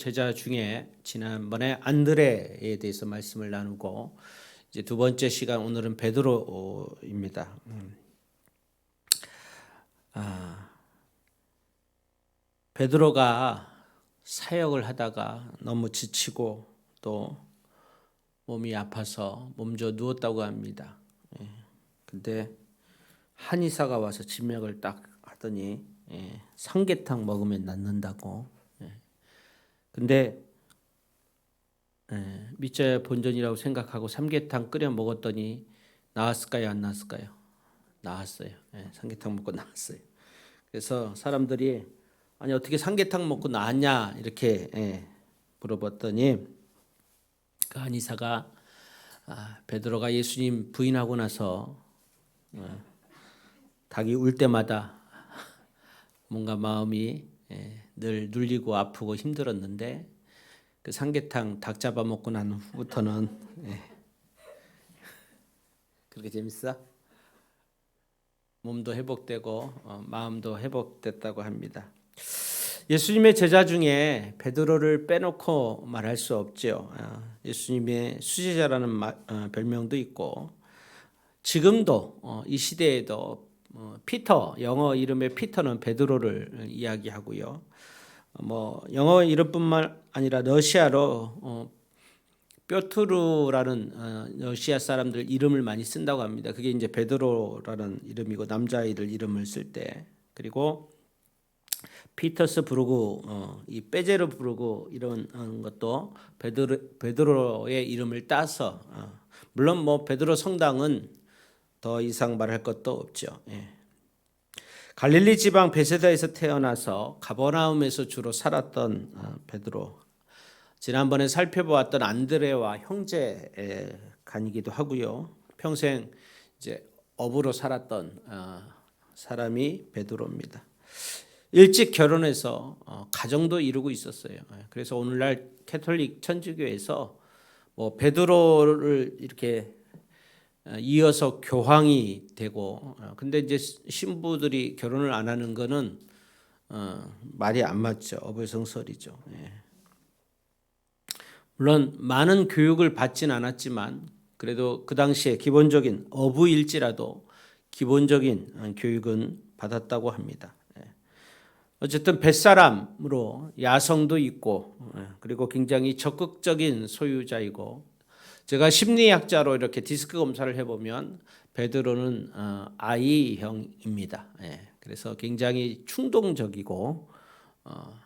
제자 중에 지난번에 안드레에 대해서 말씀을 나누고 이제 두 번째 시간 오늘은 베드로입니다. 음. 아, 베드로가 사역을 하다가 너무 지치고 또 몸이 아파서 몸져 누웠다고 합니다. 예. 근데 한의사가 와서 진맥을 딱 하더니 예, 삼계탕 먹으면 낫는다고. 예. 근데 예, 밑자야 본전이라고 생각하고 삼계탕 끓여 먹었더니 나았을까요, 안 나았을까요? 나았어요. 예, 삼계탕 먹고 나았어요. 그래서 사람들이 아니 어떻게 삼계탕 먹고 나았냐 이렇게 예, 물어봤더니 그 한의사가 아, 베드로가 예수님 부인하고 나서 어, 닭이 울 때마다 뭔가 마음이 예, 늘 눌리고 아프고 힘들었는데 그 삼계탕 닭 잡아 먹고 난 후부터는 예. 그렇게 재밌어? 몸도 회복되고 어, 마음도 회복됐다고 합니다. 예수님의 제자 중에 베드로를 빼놓고 말할 수 없죠. 아, 예수님의 수제자라는 마, 어, 별명도 있고 지금도 어, 이 시대에도 어, 피터 영어 이름의 피터는 베드로를 이야기하고요. 뭐 영어 이름뿐만 아니라 러시아로 어, 뾰트루라는 어, 러시아 사람들 이름을 많이 쓴다고 합니다. 그게 이제 베드로라는 이름이고 남자아이들 이름을 쓸 때 그리고 피터스 부르고 어, 이 빼제르 부르고 이런 어, 것도 베드로, 베드로의 이름을 따서 어, 물론 뭐 베드로 성당은 더 이상 말할 것도 없죠. 예. 갈릴리 지방 베세다에서 태어나서 가버나움에서 주로 살았던 어, 베드로. 지난번에 살펴보았던 안드레와 형제 간이기도 하고요. 평생 이제 업으로 살았던 어, 사람이 베드로입니다. 일찍 결혼해서 어, 가정도 이루고 있었어요. 예. 그래서 오늘날 캐톨릭 천주교에서 뭐 베드로를 이렇게 어, 이어서 교황이 되고 어, 근데 이제 신부들이 결혼을 안 하는 거는 어, 말이 안 맞죠 어불성설이죠. 예. 물론 많은 교육을 받진 않았지만 그래도 그 당시에 기본적인 어부일지라도 기본적인 교육은 받았다고 합니다. 예. 어쨌든 뱃사람으로 야성도 있고 그리고 굉장히 적극적인 소유자이고 제가 심리학자로 이렇게 디스크 검사를 해보면 베드로는 어, I형입니다. 예, 그래서 굉장히 충동적이고 어,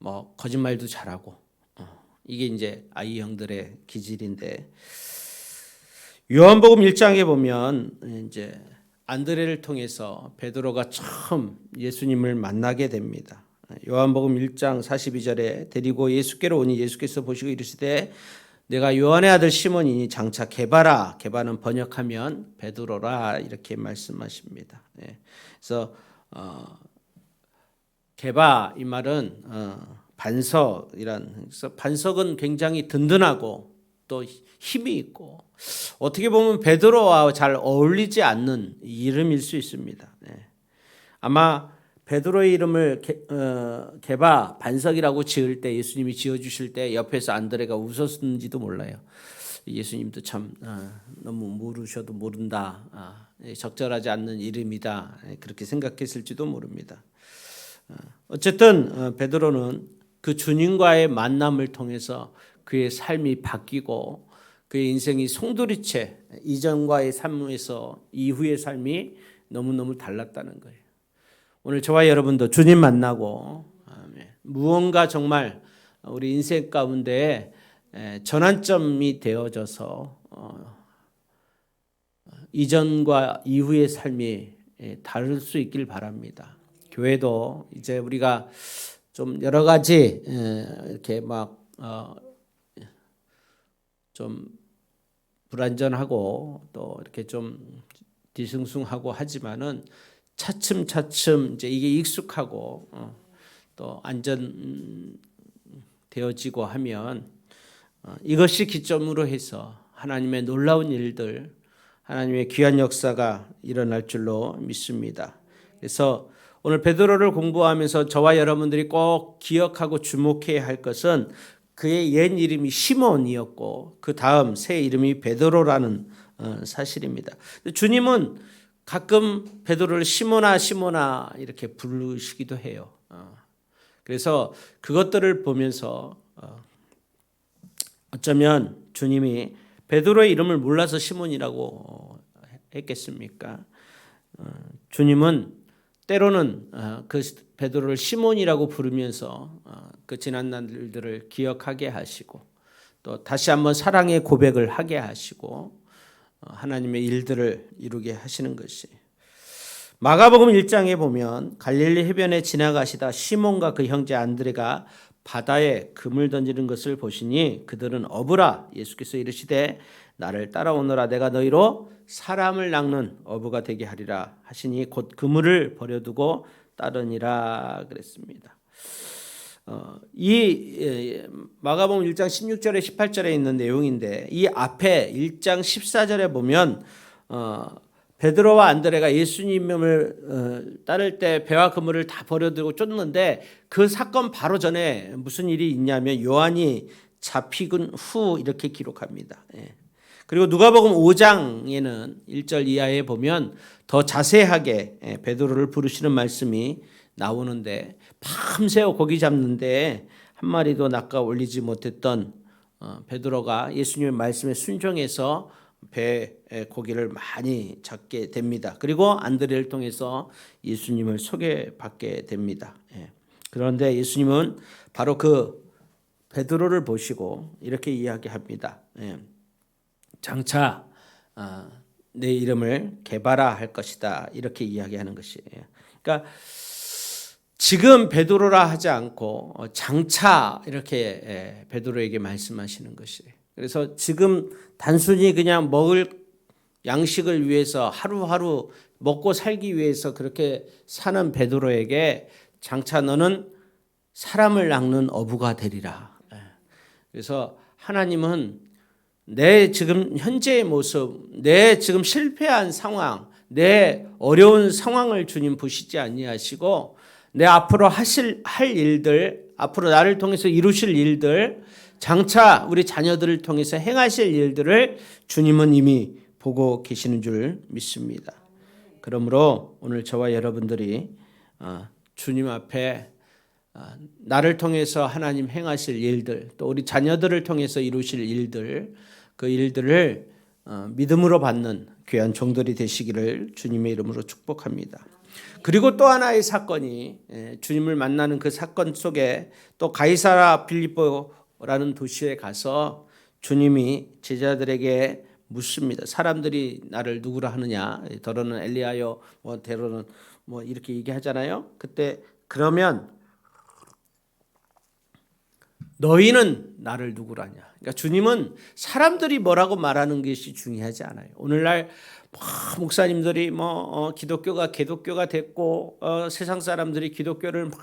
뭐 거짓말도 잘하고 어, 이게 이제 I형들의 기질인데 요한복음 1장에 보면 이제 안드레를 통해서 베드로가 처음 예수님을 만나게 됩니다. 요한복음 1장 42절에 데리고 예수께로 오니 예수께서 보시고 이르시되 내가 요한의 아들 시몬이니 장차 개바라 개바는 번역하면 베드로라 이렇게 말씀하십니다. 예. 그래서 어, 개바 이 말은 어, 반석이란 그래서 반석은 굉장히 든든하고 또 힘이 있고 어떻게 보면 베드로와 잘 어울리지 않는 이름일 수 있습니다. 예. 아마 베드로의 이름을 개, 어, 개바 반석이라고 지을 때 예수님이 지어 주실 때 옆에서 안드레가 웃었는지도 몰라요. 예수님도 참 어, 너무 모르셔도 모른다. 아, 적절하지 않는 이름이다. 그렇게 생각했을지도 모릅니다. 어, 어쨌든 어, 베드로는 그 주님과의 만남을 통해서 그의 삶이 바뀌고 그의 인생이 송두리째 이전과의 삶에서 이후의 삶이 너무너무 달랐다는 거예요. 오늘 저와 여러분도 주님 만나고 무언가 정말 우리 인생 가운데 전환점이 되어져서 어, 이전과 이후의 삶이 다를 수 있길 바랍니다. 교회도 이제 우리가 좀 여러 가지 이렇게 막좀 어, 불안전하고 또 이렇게 좀 뒤숭숭하고 하지만은 차츰차츰 이제 이게 익숙하고 어, 또 안전 되어지고 하면 어, 이것이 기점으로 해서 하나님의 놀라운 일들, 하나님의 귀한 역사가 일어날 줄로 믿습니다. 그래서 오늘 베드로를 공부하면서 저와 여러분들이 꼭 기억하고 주목해야 할 것은 그의 옛 이름이 시몬이었고 그 다음 새 이름이 베드로라는 어, 사실입니다. 주님은 가끔 베드로를 시모나 시모나 이렇게 부르시기도 해요. 어. 그래서 그것들을 보면서 어, 어쩌면 주님이 베드로의 이름을 몰라서 시몬이라고 했겠습니까? 주님은 때로는 그 베드로를 시몬이라고 부르면서 그 지난 날들을 기억하게 하시고 또 다시 한번 사랑의 고백을 하게 하시고 어, 하나님의 일들을 이루게 하시는 것이 마가복음 1장에 보면 갈릴리 해변에 지나가시다 시몬과 그 형제 안드레가 바다에 금을 던지는 것을 보시니 그들은 어부라 예수께서 이르시되 나를 따라오너라 내가 너희로 사람을 낚는 어부가 되게 하리라 하시니 곧 그물을 버려두고 따르니라 그랬습니다. 어, 이 예, 마가복음 1장 16절에 18절에 있는 내용인데 이 앞에 1장 14절에 보면 어, 베드로와 안드레가 예수님을 어, 따를 때 배와 그물을 다 버려두고 쫓는데 그 사건 바로 전에 무슨 일이 있냐면 요한이 잡히군 후 이렇게 기록합니다. 예. 그리고 누가복음 5장에는 1절 이하에 보면 더 자세하게 예, 베드로를 부르시는 말씀이 나오는데 밤새워 고기 잡는데 한 마리도 낚아 올리지 못했던 어, 베드로가 예수님의 말씀에 순종해서 배에 고기를 많이 잡게 됩니다. 그리고 안드레를 통해서 예수님을 소개받게 됩니다. 예. 그런데 예수님은 바로 그 베드로를 보시고 이렇게 이야기합니다. 예. 장차 어, 내 이름을 개바라 할 것이다 이렇게 이야기하는 것이에요. 그러니까 지금 베드로라 하지 않고 어, 장차 이렇게 예, 베드로에게 말씀하시는 것이. 그래서 지금 단순히 그냥 먹을 양식을 위해서 하루하루 먹고 살기 위해서 그렇게 사는 베드로에게 장차 너는 사람을 낚는 어부가 되리라. 예. 그래서 하나님은 내 지금 현재의 모습, 내 지금 실패한 상황, 내 어려운 상황을 주님 보시지 아니하시고 내 앞으로 하실 할 일들, 앞으로 나를 통해서 이루실 일들, 장차 우리 자녀들을 통해서 행하실 일들을 주님은 이미 보고 계시는 줄 믿습니다. 그러므로 오늘 저와 여러분들이 어, 주님 앞에 어, 나를 통해서 하나님 행하실 일들, 또 우리 자녀들을 통해서 이루실 일들, 그 일들을 어, 믿음으로 받는 귀한 종들이 되시기를 주님의 이름으로 축복합니다. 그리고 또 하나의 사건이 예, 주님을 만나는 그 사건 속에 또 가이사라 빌립보라는 도시에 가서 주님이 제자들에게 묻습니다. 사람들이 나를 누구라 하느냐? 더러는 엘리야요, 뭐 대로는 뭐 이렇게 얘기하잖아요. 그때 그러면 너희는 나를 누구라냐? 그러니까 주님은 사람들이 뭐라고 말하는 것이 중요하지 않아요. 오늘날 뭐 목사님들이 뭐 어, 기독교가 개독교가 됐고 어, 세상 사람들이 기독교를 막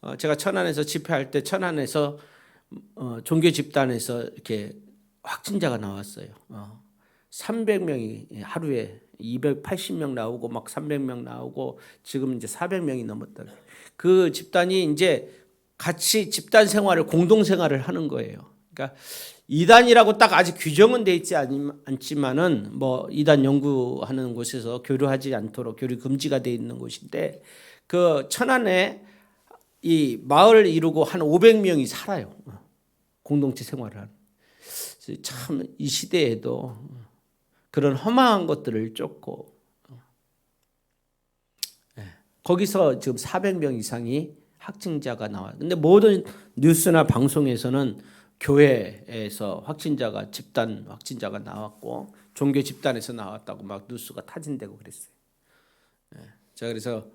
어, 제가 천안에서 집회할 때 천안에서 어, 종교 집단에서 이렇게 확진자가 나왔어요. 어, 300명이 하루에 280명 나오고 막 300명 나오고 지금 이제 400명이 넘었다. 그 집단이 이제 같이 집단 생활을 공동 생활을 하는 거예요. 그러니까 이단이라고 딱 아직 규정은 돼 있지 않지만은 뭐 이단 연구하는 곳에서 교류하지 않도록 교류 금지가 돼 있는 곳인데 그 천안에 이 마을을 이루고 한 500명이 살아요. 공동체 생활을 하는. 참 이 시대에도 그런 허망한 것들을 쫓고 예, 거기서 지금 400명 이상이 확진자가 나와요. 근데 모든 뉴스나 방송에서는 교회에서 확진자가 집단 확진자가 나왔고 종교 집단에서 나왔다고 막 뉴스가 타진되고 그랬어요. 예. 자 그래서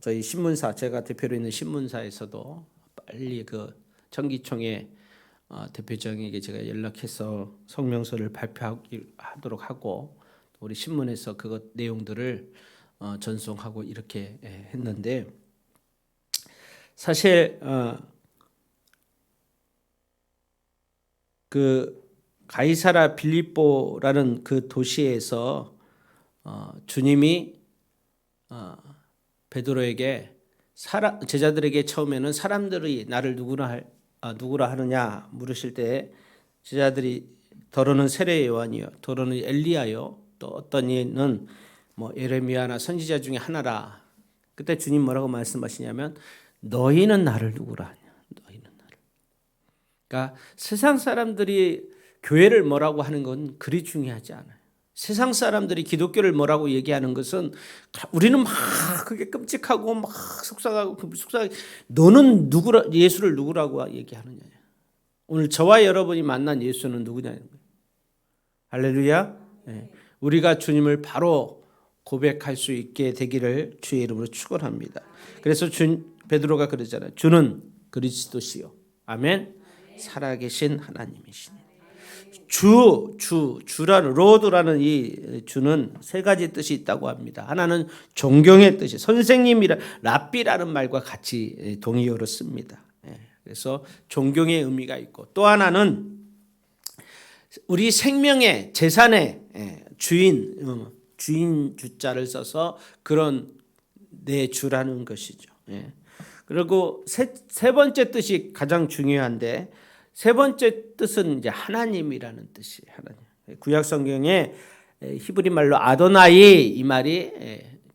저희 신문사 제가 대표로 있는 신문사에서도 빨리 그 청기총회 어, 대표장에게 제가 연락해서 성명서를 발표하도록 하고 우리 신문에서 그것 내용들을 어, 전송하고 이렇게 예, 했는데 사실 어, 그 가이사라 빌립보라는 그 도시에서 어, 주님이 어, 베드로에게 사라, 제자들에게 처음에는 사람들이 나를 누구나 할, 아, 누구라 하느냐 물으실 때 제자들이 더러는 세례 요한이요, 더러는 엘리야요, 또 어떤 이는 뭐 예레미야나 선지자 중에 하나라. 그때 주님 뭐라고 말씀하시냐면 너희는 나를 누구라. 그러니까 세상 사람들이 교회를 뭐라고 하는 건 그리 중요하지 않아요. 세상 사람들이 기독교를 뭐라고 얘기하는 것은 우리는 막 그게 끔찍하고 막 속상하고 그 속상. 너는 누구라 예수를 누구라고 얘기하느냐. 오늘 저와 여러분이 만난 예수는 누구냐는 거예요. 할렐루야. 네. 우리가 주님을 바로 고백할 수 있게 되기를 주의 이름으로 축원합니다. 그래서 주 베드로가 그러잖아요. 주는 그리스도시요. 아멘. 살아계신 하나님이시니. 주, 주, 주라는 로드라는 이 주는 세 가지 뜻이 있다고 합니다. 하나는 존경의 뜻이 선생님이라 랍비라는 말과 같이 동의어로 씁니다. 예, 그래서 존경의 의미가 있고 또 하나는 우리 생명의 재산의 예, 주인 어, 주인 주자를 써서 그런 내 주라는 것이죠. 예. 그리고 세, 세 번째 뜻이 가장 중요한데 세 번째 뜻은 이제 하나님이라는 뜻이에요. 하나님. 구약 성경에 히브리 말로 아도나이 이 말이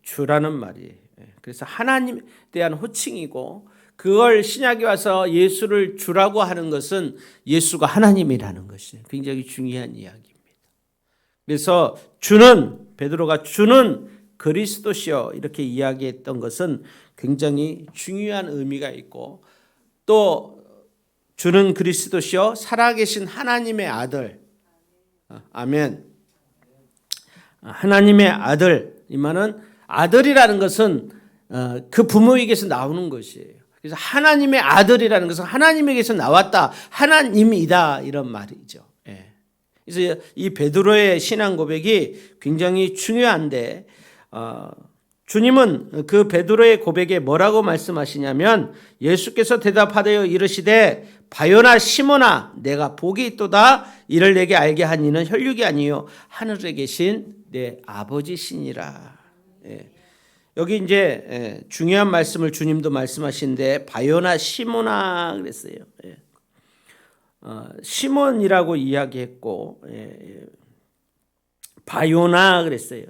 주라는 말이에요. 그래서 하나님에 대한 호칭이고 그걸 신약에 와서 예수를 주라고 하는 것은 예수가 하나님이라는 것이 굉장히 중요한 이야기입니다. 그래서 주는 베드로가 주는 그리스도시여 이렇게 이야기했던 것은 굉장히 중요한 의미가 있고 또 주는 그리스도시요 살아계신 하나님의 아들. 어, 아멘. 하나님의 아들. 이 말은 아들이라는 것은 어, 그 부모에게서 나오는 것이에요. 그래서 하나님의 아들이라는 것은 하나님에게서 나왔다. 하나님이다. 이런 말이죠. 예. 그래서 이 베드로의 신앙 고백이 굉장히 중요한데 어, 주님은 그 베드로의 고백에 뭐라고 말씀하시냐면 예수께서 대답하되 이르시되 바요나 시모나 내가 복이 있도다 이를 내게 알게 한 이는 혈육이 아니요 하늘에 계신 내 아버지시니라. 예. 여기 이제 예, 중요한 말씀을 주님도 말씀하신데 바요나 시모나 그랬어요. 예. 어, 시몬이라고 이야기했고 예, 예. 바요나 그랬어요.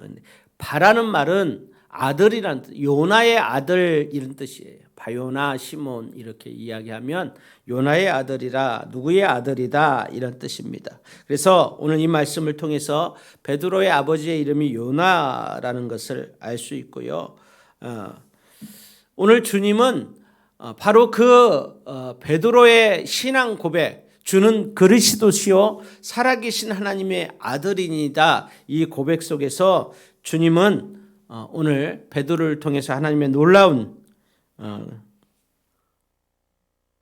바라는 말은 아들이란 뜻, 요나의 아들 이런 뜻이에요. 바요나 시몬 이렇게 이야기하면 요나의 아들이라 누구의 아들이다 이런 뜻입니다. 그래서 오늘 이 말씀을 통해서 베드로의 아버지의 이름이 요나라는 것을 알 수 있고요. 어, 오늘 주님은 어, 바로 그 어, 베드로의 신앙 고백 주는 그리스도시요 살아계신 하나님의 아들이니다 이 고백 속에서 주님은 어, 오늘 베드로를 통해서 하나님의 놀라운 어,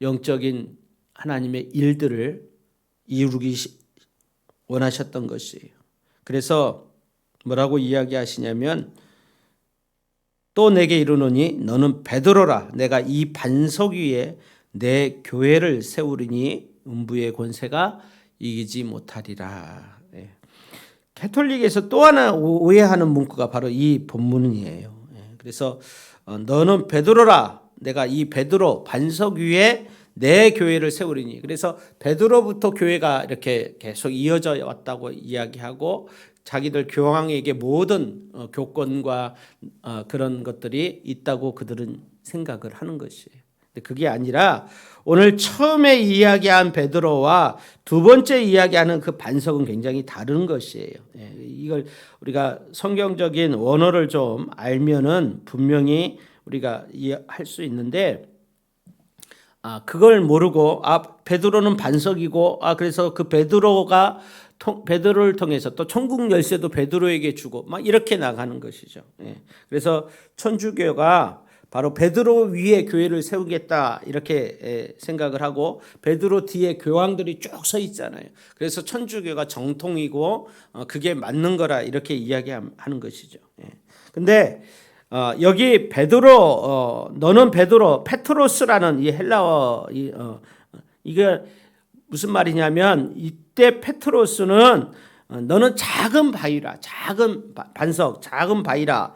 영적인 하나님의 일들을 이루기 원하셨던 것이에요. 그래서 뭐라고 이야기하시냐면 또 내게 이르노니 너는 베드로라 내가 이 반석 위에 내 교회를 세우리니 음부의 권세가 이기지 못하리라. 예. 캐톨릭에서 또 하나 오해하는 문구가 바로 이 본문이에요. 예. 그래서 어, 너는 베드로라. 내가 이 베드로 반석 위에 내 교회를 세우리니. 그래서 베드로부터 교회가 이렇게 계속 이어져 왔다고 이야기하고 자기들 교황에게 모든 어, 교권과 어, 그런 것들이 있다고 그들은 생각을 하는 것이에요. 그게 아니라 오늘 처음에 이야기한 베드로와 두 번째 이야기하는 그 반석은 굉장히 다른 것이에요. 예, 이걸 우리가 성경적인 원어를 좀 알면은 분명히 우리가 이해할 수 있는데 아 그걸 모르고 아 베드로는 반석이고 아 그래서 그 베드로가 통, 베드로를 통해서 또 천국 열쇠도 베드로에게 주고 막 이렇게 나가는 것이죠. 예. 그래서 천주교가 바로 베드로 위에 교회를 세우겠다 이렇게 생각을 하고 베드로 뒤에 교황들이 쭉 서 있잖아요. 그래서 천주교가 정통이고 어, 그게 맞는 거라 이렇게 이야기하는 것이죠. 예. 근데 어, 여기 베드로 어, 너는 베드로 페트로스라는 이 헬라어 이, 이게 무슨 말이냐면 이때 페트로스는 너는 작은 바위라 작은 반석 작은 바위라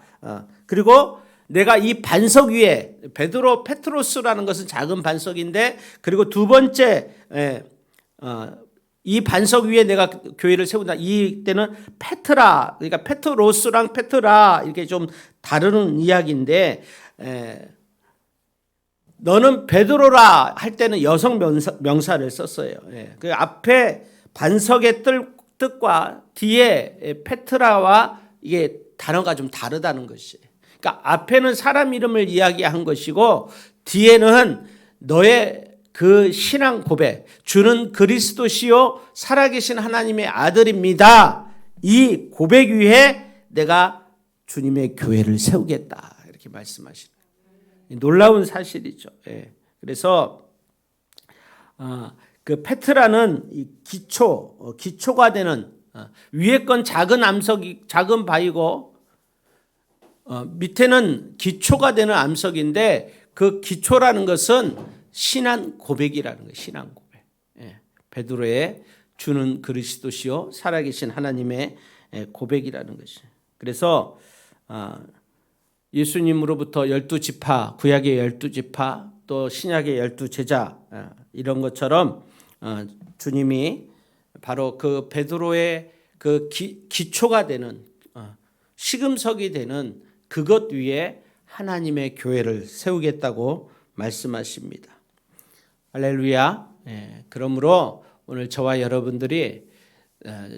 그리고 내가 이 반석 위에 베드로 페트로스라는 것은 작은 반석인데 그리고 두 번째 에, 어, 이 반석 위에 내가 교회를 세운다. 이 때는 페트라 그러니까 페트로스랑 페트라 이렇게 좀 다르는 이야기인데 에, 너는 베드로라 할 때는 여성 명사, 명사를 썼어요. 예. 그 앞에 반석의 뜻, 뜻과 뒤에 페트라와 이게 단어가 좀 다르다는 것이. 그러니까 앞에는 사람 이름을 이야기한 것이고 뒤에는 너의 그 신앙 고백, 주는 그리스도시요 살아계신 하나님의 아들입니다. 이 고백 위에 내가 주님의 교회를 세우겠다 이렇게 말씀하시는. 놀라운 사실이죠. 예. 그래서 어, 그 페트라는 이 기초 어, 기초가 되는 어, 위에 건 작은 암석이 작은 바위고 어, 밑에는 기초가 되는 암석인데 그 기초라는 것은 신앙 고백이라는 거예요. 신앙 고백. 예. 베드로의 주는 그리스도시요 살아계신 하나님의 예, 고백이라는 것이. 그래서 어, 예수님으로부터 열두 지파, 구약의 열두 지파, 또 신약의 열두 제자 어, 이런 것처럼 어, 주님이 바로 그 베드로의 그 기, 기초가 되는 어, 시금석이 되는 그것 위에 하나님의 교회를 세우겠다고 말씀하십니다. 할렐루야. 예, 그러므로 오늘 저와 여러분들이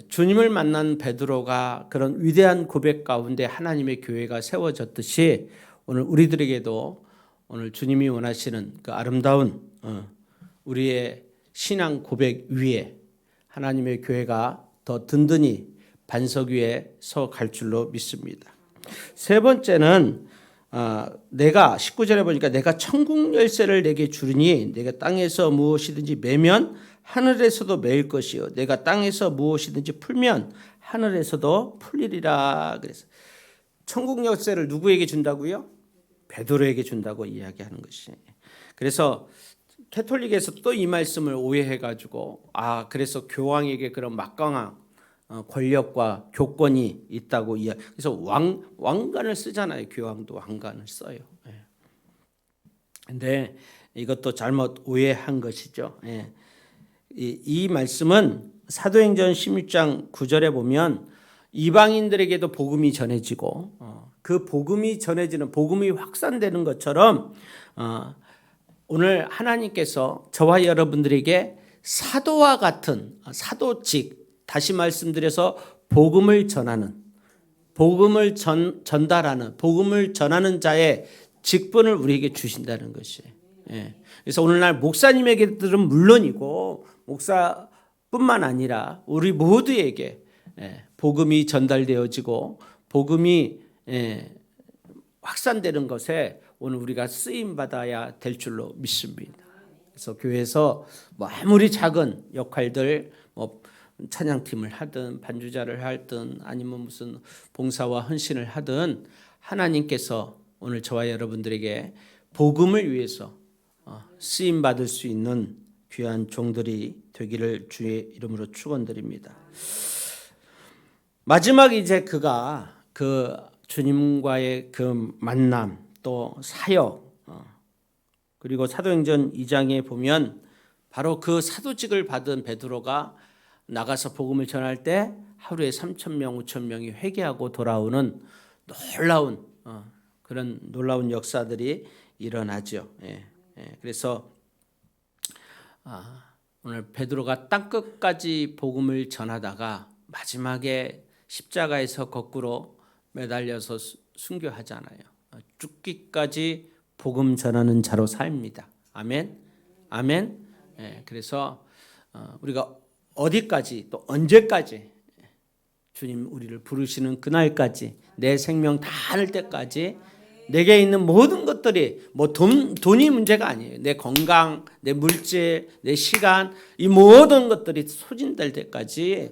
주님을 만난 베드로가 그런 위대한 고백 가운데 하나님의 교회가 세워졌듯이 오늘 우리들에게도 오늘 주님이 원하시는 그 아름다운 어, 우리의 신앙 고백 위에 하나님의 교회가 더 든든히 반석 위에 서 갈 줄로 믿습니다. 세 번째는 아, 내가 19절에 보니까 내가 천국 열쇠를 내게 주리니 내가 땅에서 무엇이든지 매면 하늘에서도 매일 것이요 내가 땅에서 무엇이든지 풀면 하늘에서도 풀리리라 그래서 천국 열쇠를 누구에게 준다고요? 베드로에게 준다고 이야기하는 것이. 그래서 캐톨릭에서 또 이 말씀을 오해해 가지고 아 그래서 교황에게 그런 막강한 어, 권력과 교권이 있다고 이야. 그래서 왕 왕관을 쓰잖아요. 교황도 왕관을 써요. 예. 근데 이것도 잘못 오해한 것이죠. 예. 이, 이 말씀은 사도행전 16장 9절에 보면 이방인들에게도 복음이 전해지고 어, 그 복음이 전해지는 복음이 확산되는 것처럼 어, 오늘 하나님께서 저와 여러분들에게 사도와 같은 사도직 다시 말씀드려서 복음을 전하는 복음을 전, 전달하는 복음을 전하는 자의 직분을 우리에게 주신다는 것이. 예. 그래서 오늘날 목사님에게들은 물론이고 목사뿐만 아니라 우리 모두에게 예, 복음이 전달되어지고 복음이 예, 확산되는 것에 오늘 우리가 쓰임 받아야 될 줄로 믿습니다. 그래서 교회에서 뭐 아무리 작은 역할들 뭐 찬양팀을 하든 반주자를 하든 아니면 무슨 봉사와 헌신을 하든 하나님께서 오늘 저와 여러분들에게 복음을 위해서 어, 쓰임 받을 수 있는 귀한 종들이 되기를 주의 이름으로 축원드립니다. 마지막 이제 그가 그 주님과의 그 만남 또 사역 어, 그리고 사도행전 2장에 보면 바로 그 사도직을 받은 베드로가 나가서 복음을 전할 때 하루에 3천 명, 5천 명이 회개하고 돌아오는 놀라운 어, 그런 놀라운 역사들이 일어나죠. 예, 예, 그래서 아, 오늘 베드로가 땅 끝까지 복음을 전하다가 마지막에 십자가에서 거꾸로 매달려서 순교하잖아요. 어, 죽기까지 복음 전하는 자로 삽니다. 아멘. 아멘. 예, 그래서 어, 우리가 어디까지 또 언제까지 주님 우리를 부르시는 그날까지 내 생명 다 하늘 때까지 내게 있는 모든 것들이 뭐 돈, 돈이 문제가 아니에요. 내 건강, 내 물질, 내 시간 이 모든 것들이 소진될 때까지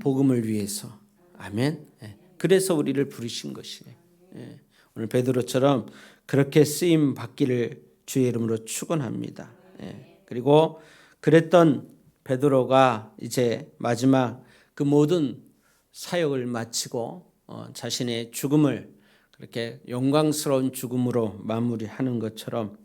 복음을 위해서 아멘. 예. 그래서 우리를 부르신 것이에요. 예. 오늘 베드로처럼 그렇게 쓰임 받기를 주의 이름으로 축원합니다. 예. 그리고 그랬던 베드로가 이제 마지막 그 모든 사역을 마치고 어, 자신의 죽음을 그렇게 영광스러운 죽음으로 마무리하는 것처럼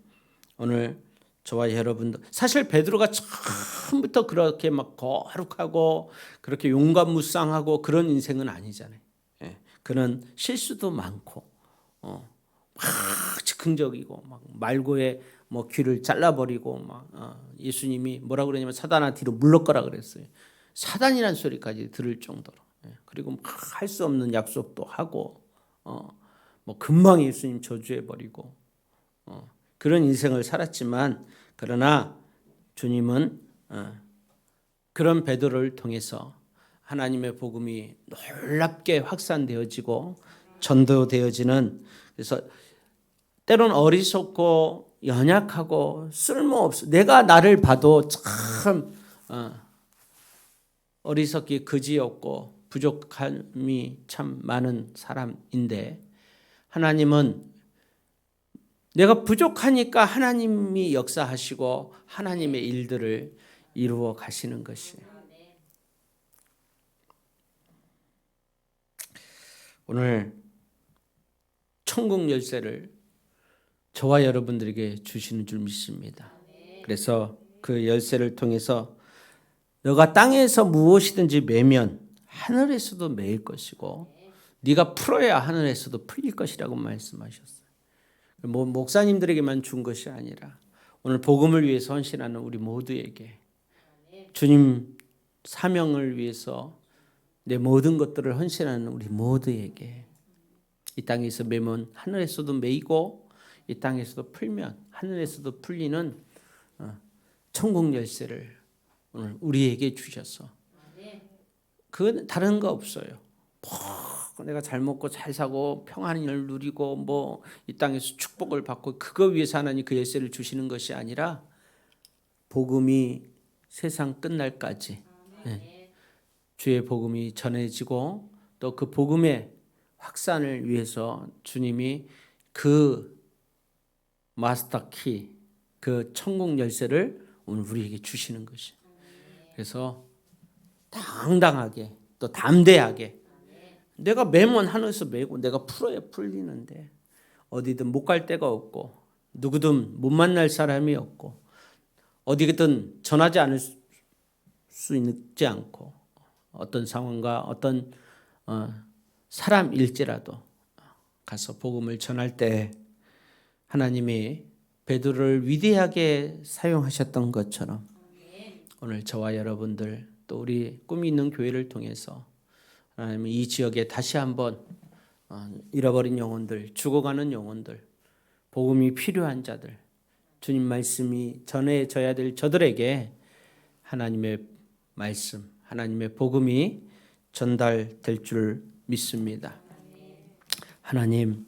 오늘 저와 여러분도 사실 베드로가 처음부터 그렇게 막 거룩하고 그렇게 용감무쌍하고 그런 인생은 아니잖아요. 예. 그는 실수도 많고 어, 막 즉흥적이고 막 말고에 뭐 귀를 잘라버리고 막 어, 예수님이 뭐라 그러냐면 사단아 뒤로 물러거라 그랬어요. 사단이란 소리까지 들을 정도로 예. 그리고 할 수 없는 약속도 하고 어, 뭐 금방 예수님 저주해 버리고 어, 그런 인생을 살았지만 그러나 주님은 어, 그런 베드로를 통해서 하나님의 복음이 놀랍게 확산되어지고 전도되어지는 그래서 때론 어리석고 연약하고 쓸모없어. 내가 나를 봐도 참 어, 어리석기 그지없고 부족함이 참 많은 사람인데 하나님은 내가 부족하니까 하나님이 역사하시고 하나님의 일들을 이루어 가시는 것이. 오늘 천국 열쇠를 저와 여러분들에게 주시는 줄 믿습니다. 그래서 그 열쇠를 통해서 너가 땅에서 무엇이든지 매면 하늘에서도 매일 것이고 네가 풀어야 하늘에서도 풀릴 것이라고 말씀하셨어요. 뭐 목사님들에게만 준 것이 아니라 오늘 복음을 위해서 헌신하는 우리 모두에게 주님 사명을 위해서 내 모든 것들을 헌신하는 우리 모두에게 이 땅에서 매면 하늘에서도 매이고 이 땅에서도 풀면 하늘에서도 풀리는 어, 천국 열쇠를 오늘 우리에게 주셔서 그 다른 거 없어요. 뭐 내가 잘 먹고 잘 사고 평안을 누리고 뭐 이 땅에서 축복을 받고 그거 위해서 하나님 그 열쇠를 주시는 것이 아니라 복음이 세상 끝날까지 네. 주의 복음이 전해지고 또 그 복음의 확산을 위해서 주님이 그 마스터 키, 그 천국 열쇠를 오늘 우리에게 주시는 것이. 그래서 당당하게 또 담대하게 내가 매면 하늘에서 매고 내가 풀어야 풀리는데 어디든 못 갈 데가 없고 누구든 못 만날 사람이 없고 어디든 전하지 않을 수 있지 않고 어떤 상황과 어떤 어, 사람일지라도 가서 복음을 전할 때 하나님이 베드로를 위대하게 사용하셨던 것처럼 오늘 저와 여러분들 또 우리 꿈이 있는 교회를 통해서 하나님 이 지역에 다시 한번 어, 잃어버린 영혼들, 죽어가는 영혼들, 복음이 필요한 자들, 주님 말씀이 전해져야 될 저들에게 하나님의 말씀, 하나님의 복음이 전달될 줄 믿습니다. 하나님